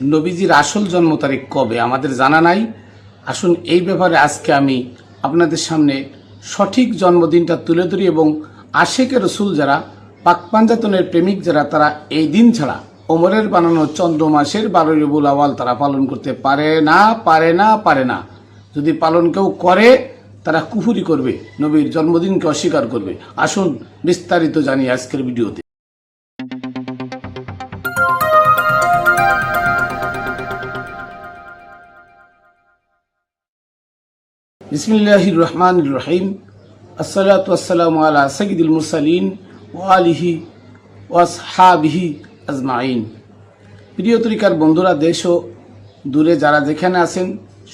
নবীজির আসল জন্ম তারিখ কবে? আমাদের জানা নাই। আসুন এই ব্যাপারে আজকে আমি আপনাদের সামনে সঠিক জন্মদিনটা তুলে ধরি এবং আশেকের রসুল যারা, পাক পাঞ্জাতনের প্রেমিক যারা, তারা এই দিন ছাড়া ওমরের বানানো চন্দ্র মাসের বারো রবিউল আওয়াল তারা পালন করতে পারে না পারে না পারে না। যদি পালন কেউ করে, তারা কুফুরি করবে, নবীর জন্মদিনকে অস্বীকার করবে। আসুন বিস্তারিত জানি আজকের ভিডিওতে। বিসমিল্লাহির রহমান রহিম আসসালাতু আসসালামু আলা সঈদুল মুসালিন ও আলিহি ওয়াসহাবিহি আজমাইন। প্রিয় তরিকার বন্ধুরা, দেশ ও দূরে যারা যেখানে আছেন,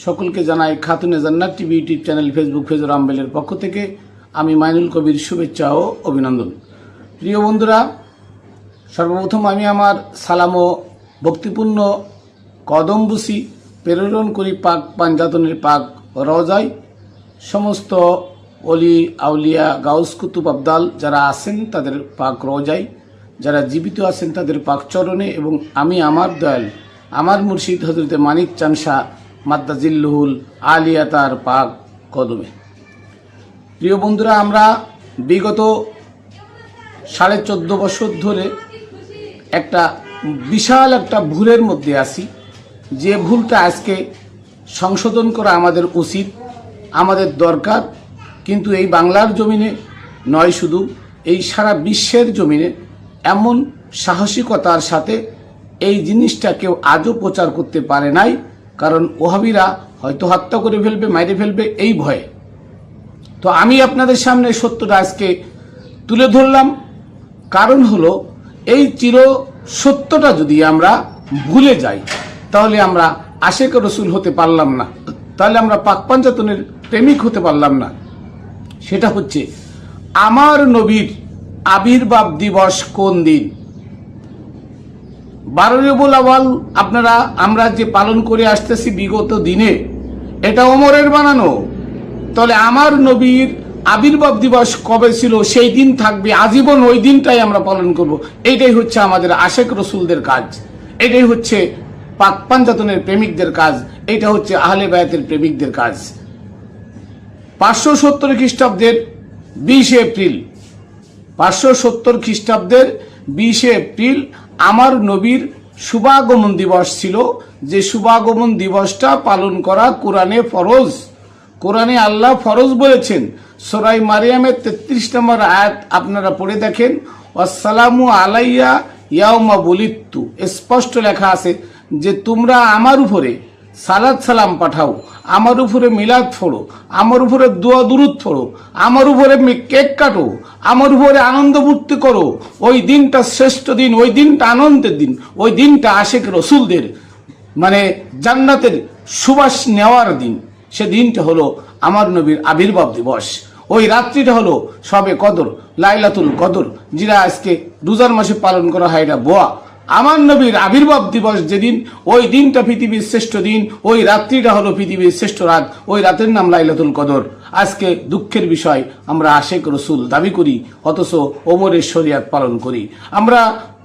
সকলকে জানাই Khatune Jannat TV YouTube channel, Facebook phasor আম্বেলের পক্ষ থেকে আমি মাইনুল কবির শুভেচ্ছা ও অভিনন্দন। প্রিয় বন্ধুরা, সর্বপ্রথম আমি আমার সালাম ও ভক্তিপূর্ণ কদমবুসি প্রেরণ করি পাক পাঞ্জাতনের পাক রজাই। সমস্ত অলি, আউলিয়া, গাউস, কুতুব, আবদাল যারা আছেন তাদের পাক রোজাই যারা জীবিত আছেন তাদের পাক চরণে এবং আমি আমার দয়াল, আমার মুর্শিদ হজরতে মানিক চানসা মাদ্দাজিল্লুহুল আলিয়া তার পাক কদমে। প্রিয় বন্ধুরা, আমরা বিগত সাড়ে চোদ্দ বছর ধরে একটা বিশাল একটা ভুলের মধ্যে আছি। যে ভুলটা আজকে সংশোধন করা আমাদের উচিত আমাদের দরকার, কিন্তু এই বাংলার জমিনে নয় শুধু, এই সারা বিশ্বের জমিনে এমন সাহসিকতার সাথে এই জিনিসটা কেউ আজও প্রচার করতে পারে নাই, কারণ ওহাবিরা হয়তো হত্যা করে ফেলবে, মাইরে ফেলবে এই ভয়ে। তো আমি আপনাদের সামনে সত্যটা আজকে তুলে ধরলাম। কারণ হলো, এই চির সত্যটা যদি আমরা ভুলে যাই, তাহলে আমরা আশেক রসুল হতে পারলাম না। তাহলে আমরা পাক পাঞ্জাতনের প্রেমিক হতে পারলাম না। সেটা হচ্ছে আমার নবীর আবির্ভাব দিবস কোন দিন? বারো রবিউল আওয়াল আপনারা, আমরা যে পালন করে আসতেছি বিগত দিনে, এটা ওমরের বানানো। তাহলে আমার নবীর আবির্ভাব দিবস কবে ছিল? সেই দিন থাকবে, আজীবন ওই দিনটাই আমরা পালন করব। এটাই হচ্ছে আমাদের আশেক রসুলদের কাজ। এটাই হচ্ছে পাক পাঞ্জাতনের প্রেমিকদের কাজ। এটা হচ্ছে আহলে বায়াতের প্রেমিকদের কাজ। পাঁচশো সত্তর খ্রিস্টাব্দের বিশে এপ্রিল। পাঁচশো সত্তর খ্রিস্টাব্দের বিশে এপ্রিল আমার নবীর শুভাগমন দিবস ছিল। যে শুভাগমন দিবসটা পালন করা কোরআনে ফরজ। কোরআনে আল্লাহ ফরজ বলেছেন। সোরাই মারিয়ামের তেত্রিশ নম্বর আয়াত আপনারা পড়ে দেখেন। আসসালামু আলাইয়া ইয়াউমা বলিত্তু। স্পষ্ট লেখা আছে যে তোমরা আমার উপরে সালাদ সালাম পাঠাও। আমার উপরে মিলাদ ফোড়ো, আমার উপরে দোয়া দুরুদ ফোড়ো, আমার উপরে কেক কাটো, আমার উপরে আনন্দ ফুর্তি করো। ওই দিনটা শ্রেষ্ঠ দিন, ওই দিনটা আনন্দের দিন, ওই দিনটা আশেক রসুলদের মানে জান্নাতের সুবাস নেওয়ার দিন। সে দিনটা হলো আমার নবীর আবির্ভাব দিবস। ওই রাত্রিটা হলো সবে কদর, লাইলাতুল কদর, যেটা আজকে রোজার মাসে পালন করা হয় এটা বোয়া। আমার নবীর আবির্ভাব দিবস যেদিন, ওই দিনটা পৃথিবীর শ্রেষ্ঠ দিন, ওই রাত্রিটা হলো পৃথিবীর শ্রেষ্ঠ রাত, ওই রাতের নাম লাইলাতুল কদর। আজকে দুঃখের বিষয়, আমরা আশেক রসুল দাবি করি, অথচ ওমরের শরিয়াত পালন করি। আমরা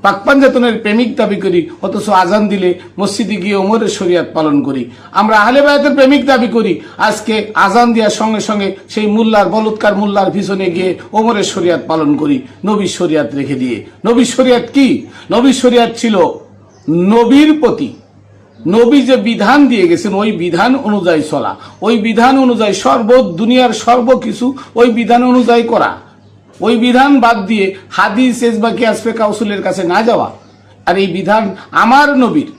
পাক পাঞ্জাতনের প্রেমিক দাবি করি, অথচ আজান দিলে মসজিদে গিয়ে ওমরের শরিয়াত পালন করি। আমরা আহলে বায়াতের প্রেমিক দাবি করি, আজকে আজান দেওয়ার সঙ্গে সঙ্গে সেই মুল্লার, বলৎকার মুল্লার পিছনে গিয়ে ওমরের শরিয়াত পালন করি, নবীর শরিয়াত রেখে দিয়ে। নবী শরিয়াত কি? নবী শরিয়াত ছিল নবীর প্রতি। নবী যে বিধান দিয়ে গেছেন, ওই বিধান অনুযায়ী চলা। ওই বিধান অনুযায়ী সর্ব দুনিয়ার সর্ব কিছু ওই বিধান অনুযায়ী করা। ওই বিধান বাদ দিয়ে হাদিস শেষ বা কিয়াসফে কাউসুলের কাছে না যাওয়া। আর এই বিধান আমার নবীর।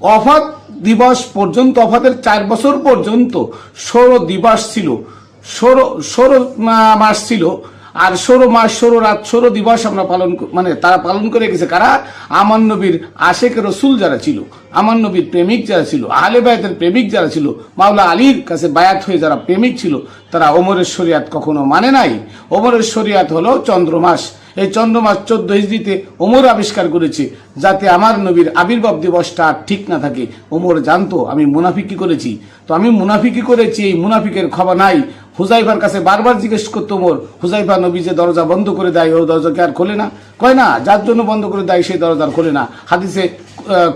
অফাত দিবস পর্যন্ত, অফাতের চার বছর পর্যন্ত ষোলো দিবস ছিল। ষোলো ষোলো মাস ছিল। আর ষোলো মাস, ষোলো রাত, ষোলো দিবস আমরা পালন মানে তারা পালন করে গেছে। কারা? আমার নবীর আশেক রসুল যারা ছিল আমার নবীর প্রেমিক যারা ছিল, আহলে বায়াতের প্রেমিক যারা ছিল, মাওলা আলীর কাছে বায়াত হয়ে যারা প্রেমিক ছিল, তারা ওমরের শরিয়াত কখনো মানে নাই। ওমরের শরিয়াত হলো চন্দ্রমাস। এই চন্দ্র চন্দ্রমাস চোদ্দ হিজড়িতে ওমর আবিষ্কার করেছে যাতে আমার নবীর আবির্ভাব দিবসটা ঠিক না থাকে। ওমর, জানতো, আমি মুনাফিকি করেছি। তো আমি মুনাফিকি করেছি, এই মুনাফিকের খবর নাই। হুজাইফার কাছে বারবার জিজ্ঞেস করতো ওমর, হুজাইফা নবী যে দরজা বন্ধ করে দেয় ওই দরজাকে আর খোলে না? কয়, না, যার জন্য বন্ধ করে দেয় সেই দরজা আর খোলে না। হাদিসে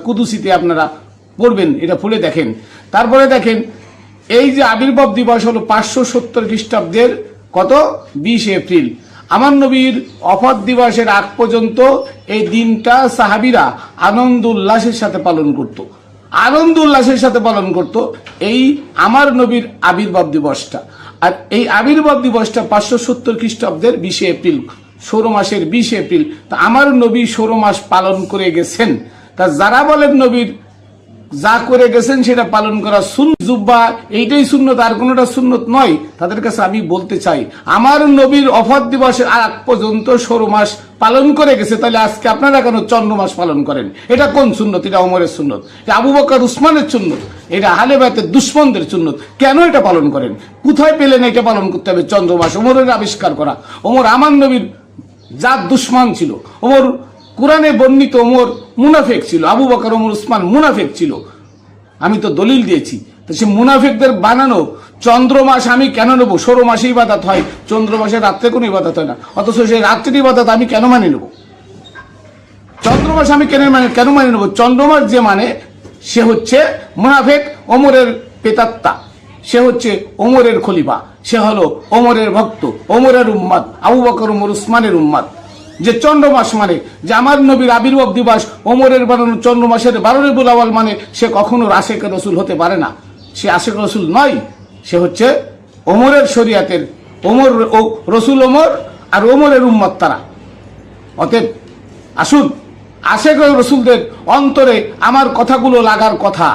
কুদুসিতে আপনারা পড়বেন, এটা পড়ে দেখেন। তারপরে দেখেন, এই যে আবির্ভাব দিবস হলো পাঁচশো সত্তর খ্রিস্টাব্দের কত? বিশ এপ্রিল। আমার নবীর অফাত দিবসের আগ পর্যন্ত এই দিনটা সাহাবিরা আনন্দ উল্লাসের সাথে পালন করত। আনন্দ উল্লাসের সাথে পালন করত। এই আমার নবীর আবির্ভাব দিবসটা। আর এই আবির্ভাব দিবসটা পাঁচশো সত্তর খ্রিস্টাব্দের বিশে এপ্রিল ষোলো মাসের বিশে এপ্রিল। তা আমার নবী ষোলো মাস পালন করে গেছেন। তা যারা বলেন নবীর যা করে গেছেন সেটা পালন করা সুন জুব্বা, এইটাই সুন্নত, আর কোনোটা সুন্নত নয়। তাদের কাছে আমি বলতে চাই, আমার নবীর অফাত দিবসের আগ পর্যন্ত ষোলো মাস পালন করে গেছে, তাহলে আজকে আপনারা কেন চন্দ্র মাস পালন করেন? এটা কোন সুন্নত? এটা অমরের সুন্নত? আবু বকর উসমানের সুন্নত? এটা আহলে বায়তের সুন্নত? কেন এটা পালন করেন? কোথায় পেলেন এটা পালন করতে হবে? চন্দ্র মাস, ওমরের আবিষ্কার করা। ওমর, আমার নবীর যার দুশ্মন ছিল। ওমর কোরআনে বর্ণিত ওমর মুনাফেক ছিল, আবু বকর, ওমর, উসমান মুনাফেক ছিল। আমি তো দলিল দিয়েছি। তো সে মুনাফেকদের বানানো চন্দ্র মাস আমি কেন নেব? ষোলো মাসে ইবাদত হয় চন্দ্র মাসে রাত্রে কোনো ইবাদত হয় না। অথচ সেই রাত্রির ইবাদত আমি কেন মানে নেব? চন্দ্রমাস আমি কেন মানে কেন মানে নেব? চন্দ্রমাস যে মানে সে হচ্ছে মুনাফেক ওমরের পেতাত্তা সে হচ্ছে ওমরের খলিফা। সে হলো ওমরের ভক্ত, ওমরের উম্মাদ আবু বকর, ওমর, উসমানের উম্মাদ যে চন্দ্র মাস মানে যে আমার নবীর আবির্ভাব দিবস, ওমরের বানানো চন্দ্র মাসের বারো রেবুল আওয়াল মানে সে কখনো আশেক রসুল হতে পারে না। সে আশেক রসুল নয়, সে হচ্ছে ওমরের শরিয়াতের, ওমর ও রসুল ওমর আর ওমরের উম্মত তারা। অতএব আসুন, আশেক রসুলদের অন্তরে আমার কথাগুলো লাগার কথা।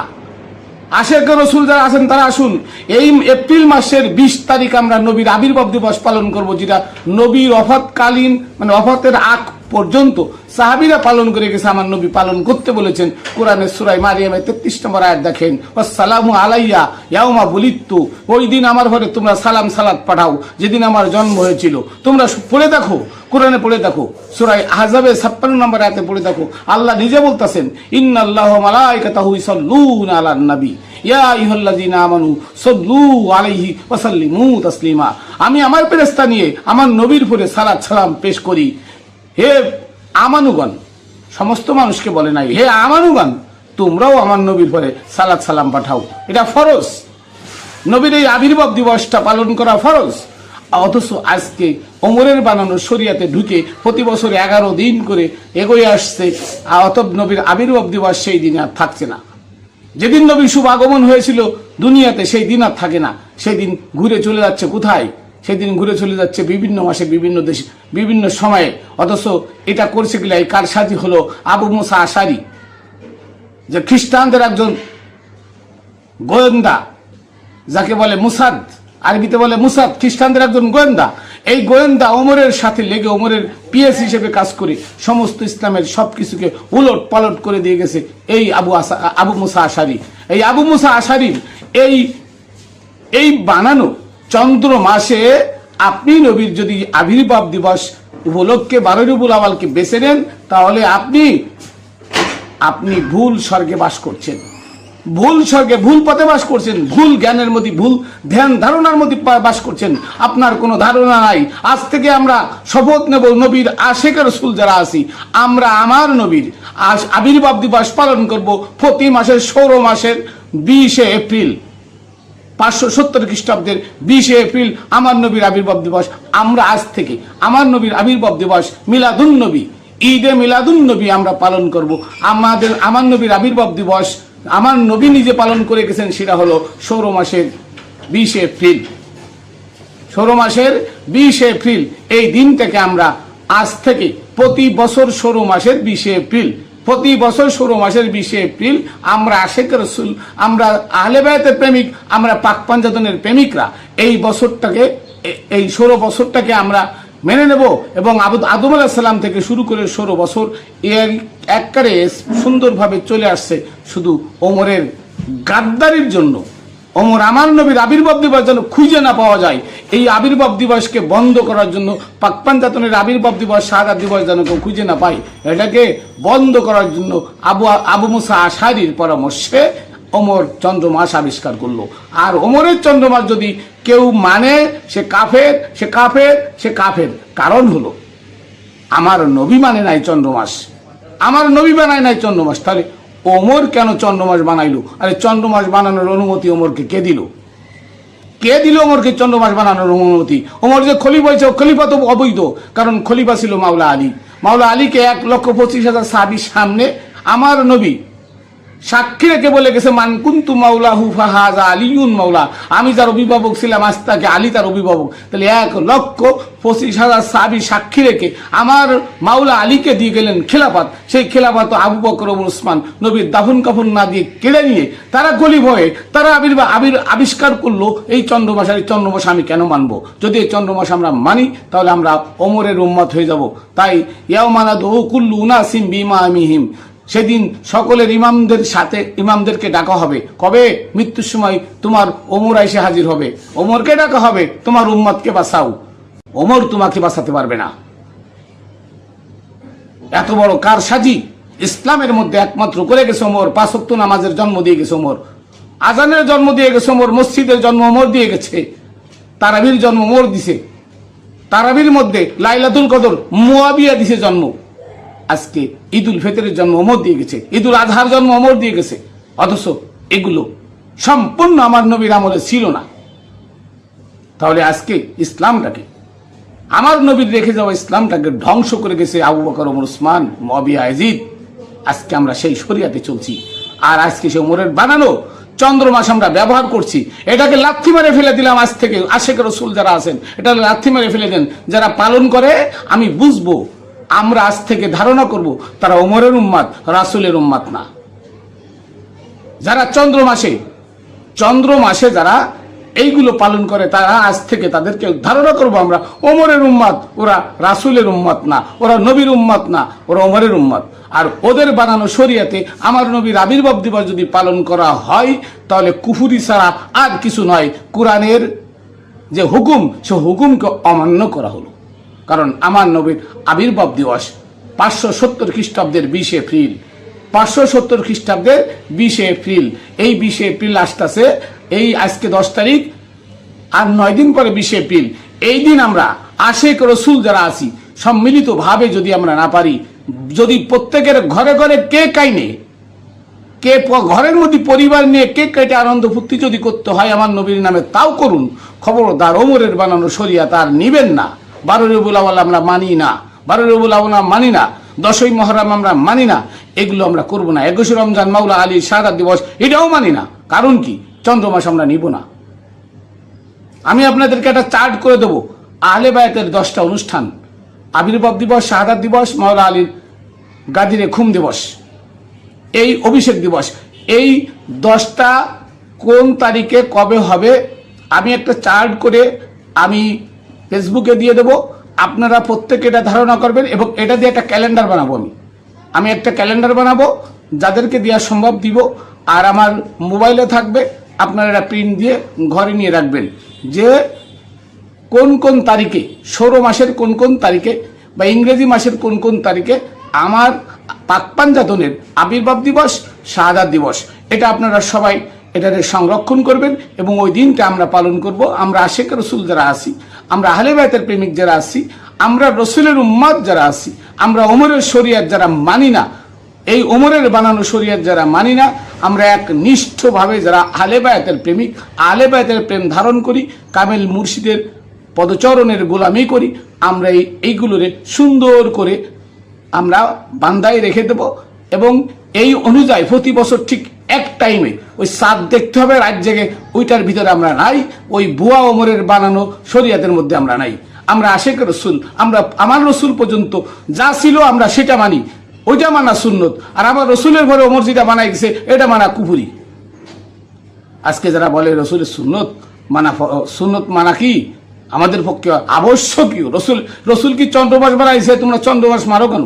আশেক রসুল যারা আছেন, তারা আসুন। এই এপ্রিল মাসের বিশ তারিখ আমরা নবীর আবির্ভাব দিবস পালন করব, যেটা নবীর অফাতকালীন মানে অফাতের আগ পর্যন্ত সাহাবিরা পালন করে গেছে, আমার নবী পালন করতে বলেছেন। কোরআনের সুরাই মারিয়ামের তেত্রিশ নম্বর আয়াত দেখেন সালামু আলাইয়া ইয়াউমা বলিত্তু ওই দিন আমার ঘরে তোমরা সালাম সালাত পাঠাও, যেদিন আমার জন্ম হয়েছিল। তোমরা পড়ে দেখো, কোরআনে পড়ে দেখো সুরাই আহজাবে ছাপ্পান্ন নম্বর আয়াতে পড়ে দেখো, আল্লাহ নিজে বলতেছেন, ইন্নাল্লাহ মালাইকাতাহু ইসাল্লুনা আলান নবী ইয়া আইয়ুহাল্লাযীনা আমানু সাল্লু আলাইহি ওয়া তাসলিমা আমি আমার ফেরেশতা নিয়ে আমার নবীর উপরে সালাত সালাম পেশ করি হে আমানুগণ, সমস্ত মানুষকে বলে নাই, হে আমানুগণ, তোমরাও আমার নবীর পরে সালাত সালাম পাঠাও। এটা ফরজ। নবীর এই আবির্ভাব দিবসটা পালন করা ফরজ। অথচ আজকে ওমরের বানানো শরিয়াতে ঢুকে প্রতি বছর এগারো দিন করে এগোয়ে আসছে অতব নবীর আবির্ভাব দিবস সেই দিন আর থাকছে না। যেদিন নবীর শুভ আগমন হয়েছিল দুনিয়াতে, সেই দিন আর থাকে না। সেই দিন ঘুরে চলে যাচ্ছে কোথায়? সেদিন ঘুরে চলে যাচ্ছে বিভিন্ন মাসে বিভিন্ন দেশে, বিভিন্ন সময়ে। অথচ এটা করছে কিনা এই কারসাজি হলো? আবু মুসা আশারি। যে খ্রিস্টানদের একজন গোয়েন্দা, যাকে বলে মুসাদ, আরবিতে বলে মুসাদ, খ্রিস্টানদের একজন গোয়েন্দা। এই গোয়েন্দা ওমরের সাথে লেগে ওমরের পিএস হিসেবে কাজ করে সমস্ত ইসলামের সব কিছুকে উলট পালট করে দিয়ে গেছে এই আবু আসা আবু মুসা আশারি। এই আবু মুসা আশারির এই এই বানানো চন্দ্র মাসে আপনি নবীর যদি আবির্ভাব দিবস উপলক্ষে বারো রবুল আওয়ালকে বেছে নেন, তাহলে আপনি আপনি ভুল স্বর্গে বাস করছেন। ভুল স্বর্গে ভুল পথে বাস করছেন, ভুল জ্ঞানের মধ্যে ভুল ধ্যান ধারণার মধ্যে বাস করছেন। আপনার কোনো ধারণা নাই। আজ থেকে আমরা শপথ নেব নবীর আশেকের রসুল যারা আছি, আমরা আমার নবীর আজ আবির্ভাব দিবস পালন করব প্রতি মাসের ষোলো মাসের বিশে এপ্রিল। পাঁচশো সত্তর খ্রিস্টাব্দের বিশে এপ্রিল আমার নবীর আবির্ভাব দিবস। আমরা আজ থেকে আমার নবীর আবির্ভাব দিবস মিলাদুন নবী ঈদে মিলাদুন নবী আমরা পালন করব। আমাদের, আমার নবীর আবির্ভাব দিবস আমার নবী নিজে পালন করে গেছেন সেটা হলো সৌর মাসের বিশে এপ্রিল। ষোলো মাসের বিশে এপ্রিল, এই দিনটাকে আমরা আজ থেকে প্রতি বছর ষোলো মাসের বিশে এপ্রিল প্রতি বছর ষোলো মাসের বিশে এপ্রিল আমরা আশেক রসুল, আমরা আহলেবায়াতের প্রেমিক, আমরা পাক পাঞ্জাতনের প্রেমিকরা। এই বছরটাকে, এই ষোলো বছরটাকে আমরা মেনে নেব এবং আবু আদম সালাম থেকে শুরু করে ষোলো বছর এর এককারে সুন্দরভাবে চলে আসছে শুধু ওমরের গাদ্দারির জন্য। অমর আমার নবীর আবির্ভাব দিবস যেন খুঁজে না পাওয়া যায়। এই আবির্ভাব দিবসকে বন্ধ করার জন্য পাকপান জাতনের আবির্ভাব দিবস শাহাদ দিবস যেন কেউ খুঁজে না পায়। এটাকে বন্ধ করার জন্য আবু আবু মুসা আশারির পরামর্শে অমর চন্দ্রমাস আবিষ্কার করল। আর অমরের চন্দ্রমাস যদি কেউ মানে সে কাফের সে কাফের সে কাফের। কারণ হলো, আমার নবী মানে নাই চন্দ্রমাস। আমার নবী বানায় নাই চন্দ্রমাস। তাহলে ওমর কেন চন্দ্রমাস বানাইলো? আরে চন্দ্রমাস বানানোর অনুমতি ওমরকে কে দিল? কে দিল ওমরকে চন্দ্রমাস বানানোর অনুমতি? ওমর যে খলিফা হয়েছে খলিফা তো অবৈধ, কারণ খলিফা ছিল মাওলা আলী। মাওলা আলীকে এক লক্ষ পঁচিশ হাজার সাবির সামনে আমার নবী সাক্ষী রেখে বলে গেছে মানকুন্তু মাওলা হুফা হাজা আলিউন মাওলা। আমি যার অভিভাবক ছিলাম, আজ তাকে আলী তার অভিভাবক। তাহলে এক লক্ষ পঁচিশ হাজার সাবি সাক্ষী রেখে আমার মাওলা আলীকে দিয়ে গেলেন খেলাপাত সেই খেলাপাত আবু বকর উসমান নবীর দাফন কাফন না দিয়ে কেড়ে নিয়ে তারা গলিব হয়ে তারা আবির আবির আবিষ্কার করল, এই চন্দ্রমাস আর এই চন্দ্রমাস আমি কেন মানবো? যদি এই চন্দ্রমাস আমরা মানি, তাহলে আমরা অমরের উম্মত হয়ে যাব। তাই ইয়াও মানা দো কুল্লু উনাসিম বিমা আমিহিম। সেদিন সকলের ইমামদের সাথে ইমামদেরকে ডাকা হবে। কবে? মৃত্যুর সময় তোমার ওমর এসে হাজির হবে। ওমরকে ডাকা হবে, তোমার উম্মতকে বাঁচাও। ওমর তোমাকে বাঁচাতে পারবে না। এত বড় কার সাজি ইসলামের মধ্যে একমাত্র করে গেছে ওমর। পাঁচক্ত নামাজের জন্ম দিয়ে গেছে ওমর। আজানের জন্ম দিয়ে গেছে ওমর, মসজিদের জন্ম ওমর দিয়ে গেছে। তারাবির জন্ম ওমর দিছে। তারাবির মধ্যে লাইলাতুল কদর মুয়াবিয়া দিছে জন্ম। আজকে ঈদুল ফিতরের জন্ম অমর দিয়ে গেছে, ঈদুল আজহার জন্ম অমর দিয়ে গেছে। অথচ এগুলো সম্পূর্ণ আমার নবীর আমলে ছিল না। তাহলে আজকে ইসলামটাকে, আমার নবীর রেখে যাওয়া ইসলামটাকে ধ্বংস করে গেছে আবু বকর, ওমর, উসমান, মবিয়া আজিদ আজকে আমরা সেই শরিয়াতে চলছি। আর আজকে সে ওমরের বানানো চন্দ্রমাস আমরা ব্যবহার করছি। এটাকে লাথি মেরে ফেলে দিলাম আজ থেকে। আশেখ রসুল যারা আছেন এটা লাথি মারে ফেলে দেন। যারা পালন করে, আমি বুঝব আমরা আজ থেকে ধারণা করব, তারা ওমরের উম্মাদ, রাসুলের উম্মাদ না। যারা চন্দ্র মাসে চন্দ্র মাসে যারা এইগুলো পালন করে, তারা আজ থেকে তাদেরকে ধারণা করব আমরা, ওমরের উম্মাদ, ওরা রাসুলের উম্মাদ না, ওরা নবীর উম্মাদ না, ওরা ওমরের উম্মাদ। আর ওদের বানানো শরিয়াতে আমার নবীর আবির্ভাব দিবস যদি পালন করা হয়, তাহলে কুফুরি ছাড়া আর কিছু নয়। কোরআনের যে হুকুম, সে হুকুমকে অমান্য করা হলো। কারণ আমার নবীর আবির্ভাব দিবস পাঁচশো সত্তর খ্রিস্টাব্দের বিশে এপ্রিল। পাঁচশো সত্তর খ্রিস্টাব্দের বিশে এপ্রিল। এই বিশে এপ্রিল আসতেছে, এই আজকে দশ তারিখ, আর নয় দিন পরে বিশে এপ্রিল। এই দিন আমরা আশেক রসুল যারা আছি, সম্মিলিতভাবে যদি আমরা না পারি, যদি প্রত্যেকের ঘরে ঘরে কে কাইনে, কে ঘরের মধ্যে পরিবার নিয়ে কেক কেটে আনন্দ ফুর্তি যদি করতে হয় আমার নবীর নামে, তাও করুন। খবরদার ওমরের বানানো সরিয়া তার নিবেন না। বারো রবুল আওয়াল আমরা মানি না বারো রবুল আওয়াল মানি না, দশই মহরম আমরা মানি না, এগুলো আমরা করব না। একুশে রমজান মাওলা আলী সারা দিবস এটাও মানি না। কারণ কি? চন্দ্রমাস আমরা নিব না। আমি আপনাদেরকে একটা চার্ট করে দেবো। আহলে বায়াতের দশটা অনুষ্ঠান। আবির্ভাব দিবস, শাহাদাত দিবস, মাওলা আলীর গাদিরে খুম দিবস। এই অভিষেক দিবস। এই দশটা কোন তারিখে কবে হবে? আমি একটা চার্ট করে আমি ফেসবুকে দিয়ে দেব, আপনারা প্রত্যেকে এটা ধারণা করবেন এবং এটা দিয়ে একটা ক্যালেন্ডার বানাবো আমি। আমি একটা ক্যালেন্ডার বানাবো, যাদেরকে দেওয়া সম্ভব দিব, আর আমার মোবাইলে থাকবে, আপনারা এটা প্রিন্ট দিয়ে ঘরে নিয়ে রাখবেন যে কোন কোন তারিখে ষোলো মাসের কোন কোন তারিখে বা ইংরেজি মাসের কোন কোন তারিখে আমার পাকপাঞ্জাতনের আবির্ভাব দিবস, শাহাদাত দিবস। এটা আপনারা সবাই এটাকে সংরক্ষণ করবেন এবং ওই দিনটা আমরা পালন করব। আমরা আশেখ রসুল যারা আছি আমরা আহলে বায়তের প্রেমিক যারা আছি, আমরা রসুলের উম্মাদ যারা আছি, আমরা ওমরের শরিয়াত যারা মানি না, এই ওমরের বানানো শরিয়াত যারা মানি না, আমরা এক নিষ্ঠভাবে যারা আহলে বায়াতের প্রেমিক আহলে বায়াতের প্রেম ধারণ করি, কামেল মুর্শিদের পদচরণের গোলামি করি, আমরা এই এইগুলোরে সুন্দর করে আমরা বান্দায় রেখে দেব এবং এই অনুযায়ী প্রতি বছর ঠিক এক টাইমে ওই সাত দেখতে হবে, রাত জেগে ওইটার ভিতরে আমরা নাই, ওই বুয়া ওমরের বানানো শরিয়াতের মধ্যে আমরা নাই। আমরা আশেক রসুল, আমরা আমার রসুল পর্যন্ত যা ছিল আমরা সেটা মানি। ওইটা মানা সুন্নত, আর আমার রসুলের ঘরে ওমর যেটা বানাই গেছে এটা মানা কুপুরি আজকে যারা বলে রসুলের সুন্নত, মানা সুন্নত মানা কি? আমাদের পক্ষে আবশ্যকীয়। রসুল রসুল কি চন্দ্রমাস বানাইছে, তোমরা চন্দ্রমাস মারো কেন?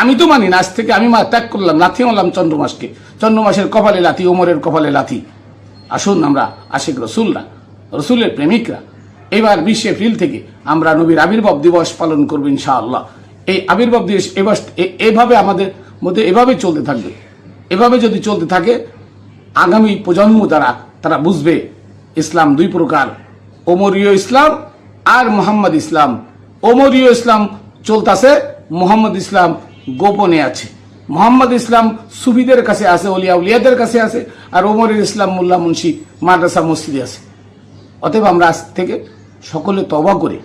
আমি তো মানি না, আজ থেকে আমি মা ত্যাগ করলাম, লাথি মারলাম চন্দ্রমাসকে। চন্দ্রমাসের কপালে লাথি, ওমরের কপালে লাথি। আসুন আমরা আশিক রসুলরা, রসুলের প্রেমিকরা। এবার বিশে এপ্রিল থেকে আমরা নবীর আবির্ভাব দিবস পালন করব ইনশাআল্লাহ। এই আবির্ভাব দিবস এবার এভাবে আমাদের মধ্যে এভাবে চলতে থাকবে। এভাবে যদি চলতে থাকে, আগামী প্রজন্ম দ্বারা তারা বুঝবে, ইসলাম দুই প্রকার। ওমরীয় ইসলাম আর মোহাম্মদ ইসলাম। ওমরীয় ইসলাম চলতেছে, মোহাম্মদ ইসলাম গোপনে আছে। মোহাম্মদ ইসলাম সুফিদের কাছে আছে অলিয়া উলিয়াদের কাছে আছে, আর ওমরের ইসলাম মোল্লা মুন্সি মাদ্রাসা মসজিদে আছে। অতএব আমরা আজ থেকে সকলে তবা করে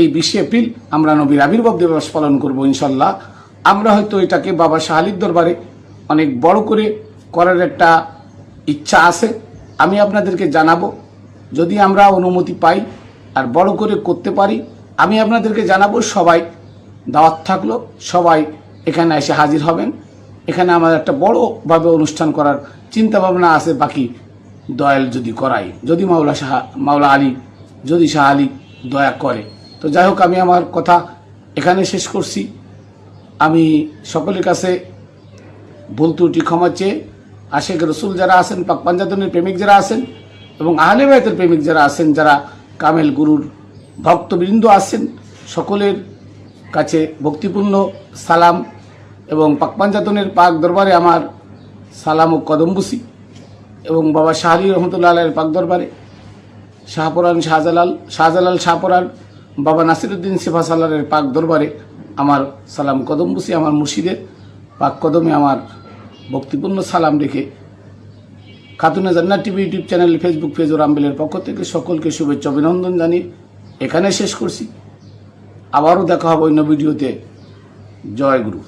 এই বিশে এপ্রিল আমরা নবীর আবির্ভাব দিবস পালন করব ইনশাল্লাহ আমরা হয়তো এটাকে বাবা শাহালির দরবারে অনেক বড় করে করার একটা ইচ্ছা আছে। আমি আপনাদেরকে জানাব, যদি আমরা অনুমতি পাই আর বড় করে করতে পারি, আমি আপনাদেরকে জানাব সবাই দাওয়াত থাকল, সবাই এখানে এসে হাজির হবেন। এখানে আমাদের একটা বড়ভাবে অনুষ্ঠান করার চিন্তা ভাবনা আছে, বাকি দয়াল যদি করাই যদি মাওলা শাহ, মাওলা আলী, যদি শাহ আলী দয়া করে। তো যাই হোক, আমি আমার কথা এখানে শেষ করছি। আমি সকলের কাছে ভুল ত্রুটি ক্ষমা চেয়ে আশেখ রসুল যারা আছেন, পাক পাঞ্জাতনের প্রেমিক যারা আছেন এবং আহলে বায়তের প্রেমিক যারা আছেন, যারা কামেল গুরুর ভক্তবৃন্দ আছেন, সকলের কাছে ভক্তিপূর্ণ সালাম এবং পাক পাঞ্জাতনের পাক দরবারে আমার সালাম ও কদম্বুসি এবং বাবা শাহরি রহমতুল্লাহ আলের পাক দরবারে শাহপুরান শাহজালাল শাহজালাল শাহপুরান বাবা নাসিরুদ্দিন সিফা সাল্লারের পাক দরবারে আমার সালাম কদম্বুসি আমার মুর্শিদের পাক কদমে আমার ভক্তিপূর্ণ সালাম রেখে Khatune Jannat TV YouTube channel, Facebook page ও রামবেলের পক্ষ থেকে সকলকে শুভেচ্ছা অভিনন্দন জানিয়ে এখানে শেষ করছি। আবারও দেখা হবে অন্য ভিডিওতে। জয় গুরু।